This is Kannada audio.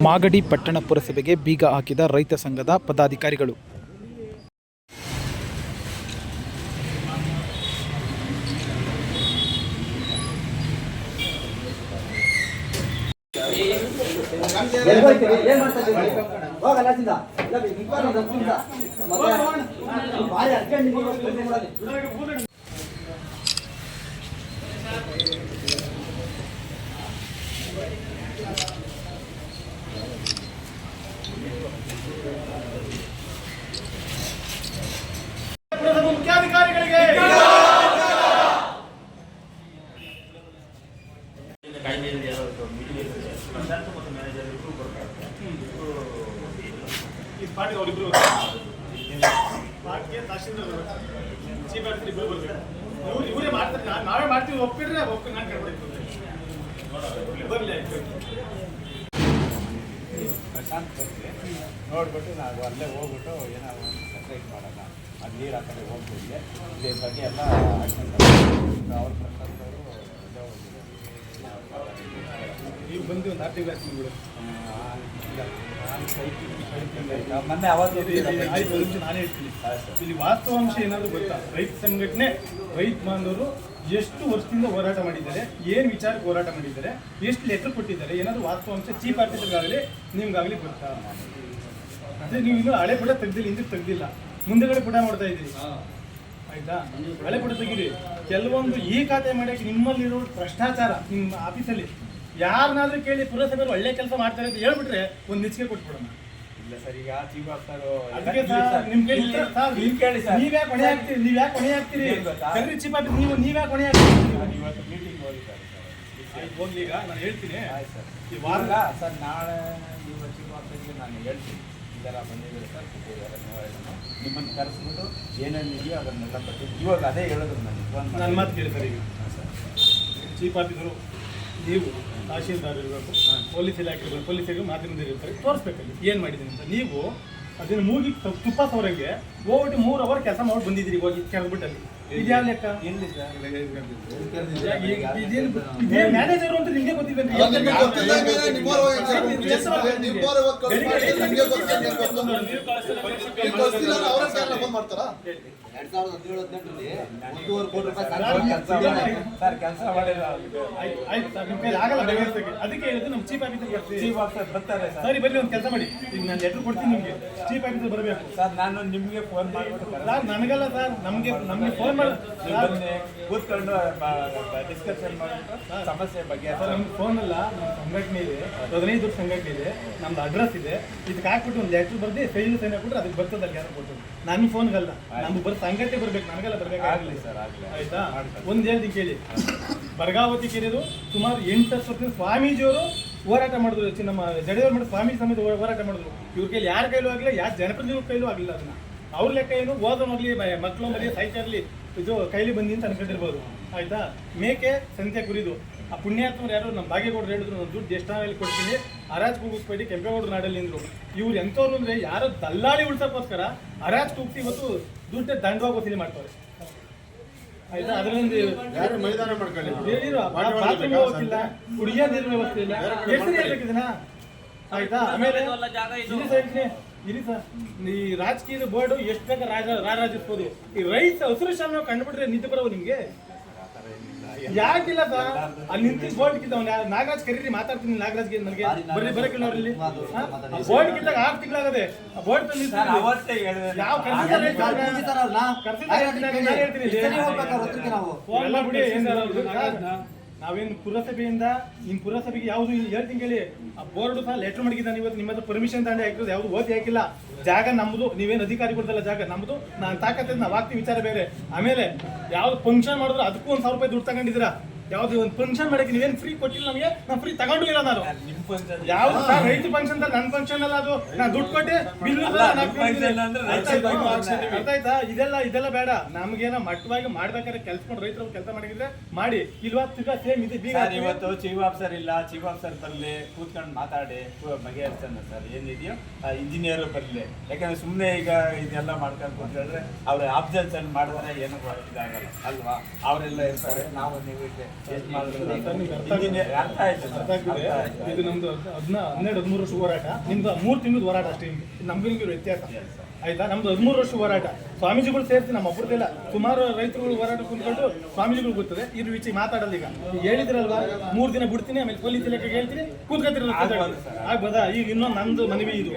ಮಾಗಡಿ ಪಟ್ಟಣ ಪುರಸಭೆಗೆ ಬೀಗ ಹಾಕಿದ ರೈತ ಸಂಘದ ಪದಾಧಿಕಾರಿಗಳು ಹೋಗಲ್ಲ ಸಿದ್ಧ ಇಲ್ಲ ಬಿ- ಬಿಗ್ ಬಾಸ್ ಅಂತ ಕುಂತ. ಮತ್ತೆ ಭಾರಿ ಅರ್ಜೆಂಟ್ ನಿಮಗೆ ಕೆಲಸ ಮಾಡಲಿ. ಮುಖ್ಯಾಧಿಕಾರಿಗಳಿಗೆ ಈ ಪಾರ್ಟಿ ಅವರಿಬ್ರು ಪಾರ್ಟಿಗೆ ತಹಶೀಲ್ದಾರ್ ಚೀಫ್ ಆಫೀಸರ್ ಇಬ್ರು ಬರ್ಬೇಕು. ಇವ್ರು ಮಾಡ್ತಾರೆ. ನಾವೇ ಮಾಡ್ತೀವಿ. ಒಪ್ಪಿಟ್ರೆ ಒಪ್ಪಿ ನಾನು ಕರ್ಬಿಡ್ತೀನಿ ಬರಲಿ ಪ್ರಶಾಂತ್ ಬಂದರೆ ನೋಡ್ಬಿಟ್ಟು ನಾವು ಅಲ್ಲೇ ಹೋಗ್ಬಿಟ್ಟು ಏನೋ ಒಂದು ಸಪ್ರೇಟ್ ಮಾಡೋಣ. ಅದು ನೀರು ಆ ಕಡೆ ಹೋಗ್ತಿದ್ದೆ ಇದೇ ಬಗ್ಗೆ ಎಲ್ಲ ಅವ್ರ ಪ್ರಶಾಂತ್ ಅವರು ನೀವು ಬಂದು ಒಂದು ಆರ್ಟಿ ಕ್ಲಾಸ್ ಬಿಡು ಮೊನ್ನೆ ಅವಾಗ ಆಯ್ತು ನಾನು ಹೇಳ್ತೀನಿ ಇಲ್ಲಿ ವಾಸ್ತವಾಂಶ ಏನಾದರೂ ಗೊತ್ತಾ? ರೈತ ಸಂಘಟನೆ ರೈತ ಬಾಂಧವರು ಎಷ್ಟು ವರ್ಷದಿಂದ ಹೋರಾಟ ಮಾಡಿದ್ದಾರೆ ಏನು ವಿಚಾರಕ್ಕೆ ಹೋರಾಟ ಮಾಡಿದ್ದಾರೆ ಎಷ್ಟು ಲೆಟರ್ ಕೊಟ್ಟಿದ್ದಾರೆ ಏನಾದರೂ ವಾಸ್ತವಾಂಶ ಚೀಫ್ ಆಫೀಸರ್ಗಾಗಲಿ ನಿಮ್ಗಾಗಲಿ ಗೊತ್ತಾ? ಅದೇ ನೀವು ಇನ್ನೂ ಹಳೆ ಪುಟ ತೆಗ್ದಿಲ್ಲ ಹಿಂದಕ್ಕೆ ತೆಗ್ದಿಲ್ಲ. ಮುಂದೆಗಡೆ ಪುಟ ಮಾಡ್ತಾ ಇದ್ದೀರಿ. ಆಯ್ತಾ? ಹಳೆ ಪುಟ ತೆಗೀರಿ. ಕೆಲವೊಂದು ಈ ಖಾತೆ ಮಾಡೋಕ್ಕೆ ನಿಮ್ಮಲ್ಲಿರೋ ಭ್ರಷ್ಟಾಚಾರ ನಿಮ್ಮ ಆಫೀಸಲ್ಲಿ ಯಾರನ್ನಾದ್ರೂ ಕೇಳಿ ಪುರಸಭೆಯವರು ಒಳ್ಳೆ ಕೆಲಸ ಮಾಡ್ತಾರೆ ಅಂತ ಹೇಳ್ಬಿಟ್ರೆ ಒಂದು ನಿಚ್ಚಿಗೆ ಕೊಟ್ಬಿಡೋಣ. ಇಲ್ಲ ಸರ್ ಈಗ ಚೀಫ್ ಅದಕ್ಕೆ ಸರ್ ನಿಮ್ ಕೈ ಉತ್ತರ ಸರ್ ನೀವು ಕೇಳಿ ಸರ್. ನೀವು ಯಾಕೆ ಹೊಣೆ ಹಾಕ್ತೀರಿ ನೀವ್ ಯಾಕೆ ಹೊಣೆ ಹಾಕ್ತೀರಿ? ಕರ್ರಿ ಚೀಫ್ ಆಫೀಸ್ ನೀವು ನೀವ್ ಯಾಕೆ ಹೊಣೆ ಹಾಕ್ತೀರಿ ನಾನು ಇವತ್ತು ಮೀಟಿಂಗ್ ಹೋಗಿದ್ದಾರೆ ಸರ್. ಹೋಗ್ಲಿ ಈಗ ನಾನು ಹೇಳ್ತೀನಿ. ಆಯ್ತು ಸರ್. ಈ ವಾರ ಸರ್ ನಾಳೆ ನೀವು ಚೀಫ್ ಆಫೀಸ್ಗೆ ನಾನು ಹೇಳ್ತೀನಿ. ಇದೆಲ್ಲ ಬಂದಿದ್ದೀರಿ ಸರ್ ಕೂತಿದ್ದಾರೆ ನೀವು ನಿಮ್ಮನ್ನು ಕರೆಸ್ಬಿಟ್ಟು ಏನೇನು ಇದೆಯೋ ಅದನ್ನೆಲ್ಲ ಕೊಟ್ಟು ಇವಾಗ ಅದೇ ಹೇಳಿದ್ರು ನನಗೆ ಫೋನ್ ನನ್ನ ಮಾತು ಕೇಳಿ ಸರ್ ಈಗ. ಹಾಂ ಸರ್. ಚೀಫ್ ಆಫೀಸರು ನೀವು ತಹಶೀಲ್ದಾರ್ ಇರಬೇಕು ಪೊಲೀಸ್ ಇಲಾಖೆ ಇರಬೇಕು ಪೊಲೀಸ್ ಇಲಾಖೆ ತೋರಿಸ್ಬೇಕು ಇರ್ತಾರೆ ತೋರಿಸ್ಬೇಕಲ್ಲಿ ಏನು ಮಾಡಿದ್ದೀನಿ ಅಂತ? ನೀವು ಅದನ್ನು ಮೂಗಿ ತುಪ್ಪ ಸೋರಂಗೆ ಹೋಗ್ಬಿಟ್ಟು ಮೂರು ಅವರ್ ಕೆಲಸ ಮಾಡಿ ಬಂದಿದ್ದೀರಿ ಹೋಗಿ ಕೆರೆದ್ಬಿಟ್ಟಲ್ಲಿ ಇದ್ಯಾವ ಲೆಕ್ಕ? ಮ್ಯಾನೇಜರ್ ಅಂತ ನಿಮಗೆ ಎರಡ್ ಸಾವಿರದ ಹದಿನೇಳು ಹದಿನೆಂಟರಲ್ಲಿ ಒಂದೂವರೆ ಕೋಟಿ ರೂಪಾಯಿ ಸರ್, ಕೆಲಸ ಮಾಡಿಲ್ಲ. ಅದಕ್ಕೆ ಚೀಪ್ ಆಫೀಸರ್ ಬರ್ತೀವಿ. ಚೀಫ್ ಆಫೀಸರ್ ಬರ್ತಾರೆ ಸರ್. ಸರಿ ಬನ್ನಿ ಒಂದು ಕೆಲಸ ಮಾಡಿ. ಈಗ ನಾನು ಲೆಟರ್ ಕೊಡ್ತೀನಿ ನಿಮಗೆ. ಚೀಫ್ ಆಫೀಸರ್ ಬರಬೇಕು. ಸರ್ ನಾನು ನಿಮಗೆ ಫೋನ್ ಮಾಡಿ ಸರ್ ನನಗಲ್ಲ ಸರ್ ನಮಗೆ ನಮ್ಗೆ ಫೋನ್ ಕೂತ್ಕೊಂಡು ಡಿಸ್ಕಷನ್ ಮಾಡಿಬಿಟ್ಟು ಸಮಸ್ಯೆ ಬಗ್ಗೆ ನಮ್ಗೆ ಫೋನ್ ಅಲ್ಲ ನಮ್ಮ ಸಂಘಟನೆ ಇದೆ ಹದಿನೈದು ಸಂಘಟನೆ ಇದೆ ನಮ್ದು ಅಡ್ರೆಸ್ ಇದೆ. ಇದಕ್ಕೆ ಹಾಕ್ಬಿಟ್ಟು ಒಂದು ಲೆಟರ್ ಬರ್ದು ಸೈನ್ ಸೈನ್ ಹಾಕ್ಬಿಟ್ರೆ ಅದಕ್ಕೆ ಬರ್ತದೆ ಅಲ್ಲಿ ಯಾರು ಕೊಟ್ಟು ನನ್ನ ಫೋನ್ಗಲ್ಲ ನಮ್ಗೆ ಬರೋ ಸಂಘಟನೆ ಬರ್ಬೇಕು ನನಗೆಲ್ಲ ಆಗಲಿ ಬರ್ಬೇಕಾಗಲಿ ಸರ್ ಆಗಲಿ. ಆಯ್ತಾ? ಒಂದು ಹೇಳ್ತೀನಿ ಕೇಳಿ. ಬರ್ಗಾವತಿ ಕೇಳಿದ್ರು ಸುಮಾರು ಎಂಟು ವರ್ಷದಿಂದ ಸ್ವಾಮೀಜಿಯವರು ಹೋರಾಟ ಮಾಡಿದ್ರು. ನಮ್ಮ ಜಡೆಯವರು ಮಾಡಿ ಸ್ವಾಮಿ ಸಮೇತ ಹೋರಾಟ ಮಾಡಿದ್ರು. ಇವ್ರ ಕೈಲಿ ಯಾರ ಕೈಲೂ ಆಗಲಿ ಯಾರು ಜನಪ್ರತಿನಿಧಿಗಳ ಕೈಲೂ ಆಗಲಿಲ್ಲ ಅದನ್ನ. ಅವ್ರ ಲೆಕ್ಕ ಏನು ಓದೋ ಮಗಲಿ ಮಕ್ಕಳು ಮರಿ ಸಾಹಿತ್ಯ ಇರಲಿ. ಇದು ಕೈಲಿ ಬಂದಿ ಅಂತ ಅನ್ಕೊಂಡಿರ್ಬೋದು. ಆಯ್ತಾ? ಮೇಕೆ ಸಂತೆ ಕುರಿದು. ಆ ಪುಣ್ಯಾತ್ಮರು ಯಾರು? ನಮ್ಮ ಬಾಗೇಗೌಡರು ಹೇಳಿದ್ರು ನಾನು ದುಡ್ಡು ಎಷ್ಟಾಗಲಿ ಕೊಡ್ತೀನಿ. ಅರಾಜ್ ಕೂಗಿಸ್ಬೇಡಿ ಕೆಂಪೇಗೌಡರು ನಾಡಲ್ಲಿ ಅಂದ್ರು ಇವ್ರು ಎಂಥವ್ರು ಅಂದ್ರೆ ಯಾರೋ ದಲ್ಲಾಳಿ ಉಳ್ಸಕ್ಕೋಸ್ಕರ ಅರಾಜ್ ಹೋಗ್ತಿ ಇವತ್ತು ದುಡ್ಡೆ ದಂಡವಾಗಿ ವಸೂಲಿ ಮಾಡ್ತಾರೆ. ಆಯ್ತಾ? ಅದರಿಂದ ಯಾರು ಮೈದಾನ ಮಾಡ್ಕೊಳ್ಳಿ? ಬಾತ್ರೂಮ್ ಕುಡಿಯೋ ನೀರಿನ ವ್ಯವಸ್ಥೆ ಇಲ್ಲ. ಎಷ್ಟು ಆಯ್ತಾ? ಆಮೇಲೆ ಇರಿ ಸರ್ ಈ ರಾಜಕೀಯದ ಬೋರ್ಡು ಎಷ್ಟು ಬೇಗ ರಾಜ ರಾರಾಜಿಸ್ಬೋದು? ಈ ರೈತ ಹಸಿರು ಶಾಲೆ ಕಂಡುಬಿಟ್ರೆ ನಿಂತು ಬರೋವು ನಿಮ್ಗೆ? ಯಾಕಿಲ್ಲ ಸರ್? ಅಲ್ಲಿ ನಿಂತಿದ್ದ ಬೋರ್ಡ್ ಕಿತ್ತವನ ನಾಗರಾಜ್ ಕರೀರಿ ಮಾತಾಡ್ತೀನಿ ನಾಗರಾಜ್ಗೆ ನನಗೆ. ಬರ್ರಿ ಬರಕಿಲ್ಲ ಅವ್ರಲ್ಲಿ. ಬೋರ್ಡ್ ಕಿತ್ತಾಗ ಆರು ತಿಂಗಳಾಗದೆ. ಆ ಬೋರ್ಡ್ ತಂದು ಸರ್ ಅವತ್ತೇ ಹೇಳಿದೆ. ಯಾವ? ಕರ್ಸಿದ್ದಾರಲ್ಲ? ಹೇಳ್ತೀನಿ, ನಾನು ಹೇಳ್ತೀನಿ. ಇಲ್ಲಿ. ಎಷ್ಟನೇ ಹೋಗ್ಬೇಕು ನಾವು. ಎಲ್ಲ ಬಿಡಿ ಏನ್ ಸರ್, ನಾವೇನು ಪುರಸಭೆಯಿಂದ ನಿಮ್ಮ ಪುರಸಭೆಗೆ ಯಾವುದು ಹೇಳ್ತೀನಿ ಕೇಳಿ, ಆ ಬೋರ್ಡ್ ಸಹ ಲೆಟರ್ ಮಾಡಿದ್ದಾನೆ ಇವತ್ತು ನಿಮ್ಮ ಹತ್ರ ಪರ್ಮಿಷನ್ ತಗೊಂಡು ಹಾಕಿರೋದು, ಯಾವುದು ಓದಿ ಹಾಕಿಲ್ಲ. ಜಾಗ ನಮ್ಮದು ನೀವೇನು ಅಧಿಕಾರಿ ಕೊಡ್ತಲ್ಲ ಜಾಗ ನಮ್ಮದು ನಾನು ತಾಕತ್ತೆ ನಾವು ಆಗ್ತೀವಿ ವಿಚಾರ ಬೇರೆ. ಆಮೇಲೆ ಯಾವ್ದು ಫಂಕ್ಷನ್ ಮಾಡಿದ್ರು ಅದಕ್ಕೂ ಒಂದು ಸಾವಿರ ರೂಪಾಯಿ ದುಡ್ಡು ತಗೊಂಡಿದ್ದೀರಾ? ಯಾವ್ದು ಒಂದು ಫಂಕ್ಷನ್ ಮಾಡಕ್ಕೆ ನೀವೇನು ಫ್ರೀ ಕೊಟ್ಟಿಲ್ಲ ನಮಗೆ? ನಾನು ಫ್ರೀ ತಗೊಂಡು ಇಲ್ಲ ನಾನು. ನಿಮ್ಮ ಫಂಕ್ಷನ್ ಯಾವ್ದು ಸರ್ ರೈತ ಫಂಕ್ಷನ್ ನನ್ನ ಫಂಕ್ಷನ್ ಅಲ್ಲ ಅದು. ನಾನು ದುಡ್ಡು ಕೊಟ್ಟೆ ಬಿಲ್. ಅರ್ಥ ಆಯ್ತಾ ಇದೆಲ್ಲ ಇದೆಲ್ಲ ಬೇಡ. ನಮ್ಗೇನ ಮಟ್ಟವಾಗಿ ಮಾಡ್ಬೇಕಾದ್ರೆ ಕೆಲಸ ಮಾಡಿ ರೈತರು ಕೆಲಸ ಮಾಡಿದ್ರೆ ಮಾಡಿ. ಇಲ್ವಾ? ತಿರ್ಗಾ ಸೇಮ್ ಇದೆ. ಬೀಗ ಸರ್ ಇವತ್ತು ಚೀಫ್ ಆಫೀಸರ್ ಇಲ್ಲ. ಚೀಫ್ ಆಫೀಸರ್ ಬರಲಿ. ಕೂತ್ಕೊಂಡು ಮಾತಾಡಿ. ಬಗೆಹರಿಸೋಣ ಸರ್. ಏನಿದೆಯೋ ಇಂಜಿನಿಯರ್ ಬರಲಿ. ಯಾಕಂದ್ರೆ ಸುಮ್ಮನೆ ಈಗ ಇದೆಲ್ಲ ಮಾಡ್ಕೊಂಡು ಕೂತ್ಕೊಂಡ್ರೆ ಅವ್ರ ಅಬ್ಸರ್ವೇಷನ್ ಮಾಡಿದ್ರೆ ಏನು ಇದಾಗಲ್ಲ. ಅಲ್ವಾ? ಅವರೆಲ್ಲ ಇರ್ತಾರೆ. ನಾವು ನೀವು ಇದು ನಮ್ದು ಹದಿನ ಹನ್ನೆರಡು, ಹದಿಮೂರು ವರ್ಷ ಹೋರಾಟ. ನಿಮ್ದು ಮೂರು ತಿಂಗಳು ಹೋರಾಟ ಅಷ್ಟೇ ನಿಮ್ಗೆ ವ್ಯತ್ಯಾಸ ಆಯ್ತಾ? ನಮ್ದು ಹದಿಮೂರು ವರ್ಷ ಹೋರಾಟ. ಸ್ವಾಮೀಜಿಗಳು ಸೇರಿಸಿ ನಮ್ಮ ಒಬ್ಬರದಿಲ್ಲ ಸುಮಾರು ರೈತರುಗಳು ಹೋರಾಟ ಕುಂತ್ಕೊಂಡು ಸ್ವಾಮೀಜಿಗಳು ಗೊತ್ತದೆ. ಇದ್ರ ವಿಚಿ ಮಾತಾಡಲ್ಲ ಈಗ. ಹೇಳಿದ್ರಲ್ವಾ? ಮೂರು ದಿನ ಬಿಡ್ತೀನಿ, ಆಮೇಲೆ ಪೊಲೀಸ್ ಇಲಾಖೆಗೆ ಹೇಳ್ತೀನಿ. ಕೂತ್ಕೊತಿರಲ್ಲ ಆಗ್ಬೋದಾ? ಈಗ ಇನ್ನೊಂದು ನಂದು ಮನವಿ ಇದು.